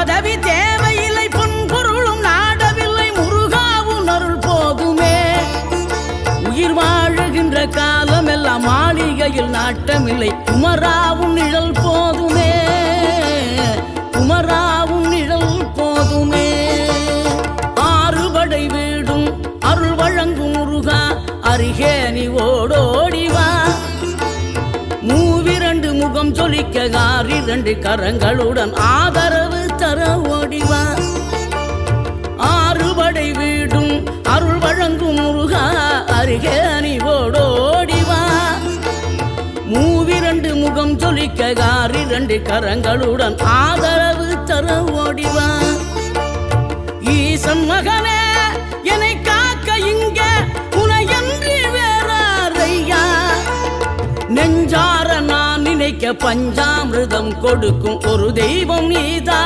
பதவி தேவையில்லை பொன் பொருளும் நாடவில்லை முருகாவும் அருள் போதுமே உயிர் வாழுகின்ற காலம் எல்லாம் மாளிகையில் நாட்டமில்லை குமராவும் நிழல் போதுமே குமராவும் நிழல் போதுமே ஆறுபடை வீடும் அருள் வழங்கும் முருகா அருகே நீ ஓடோடிவா மூவிரண்டு முகம் சொலிக்க ஆறிரண்டு கரங்களுடன் ஆதரவு தர ஓடிவா. ஆறுபடை வீடும் அருள் வழங்கும் முருகா அருகே அணிவோடோடிவா மூவிரண்டு முகம் சொலிக்க ஆறிரண்டு கரங்களுடன் ஆதரவு தர ஓடிவா. ஈசன் மகனே என்னை காக்க இங்க உனையன்றி வேறாரையா. நெஞ்சார நான் நினைக்க பஞ்சாமிரதம் கொடுக்கும் ஒரு தெய்வம் நீதா.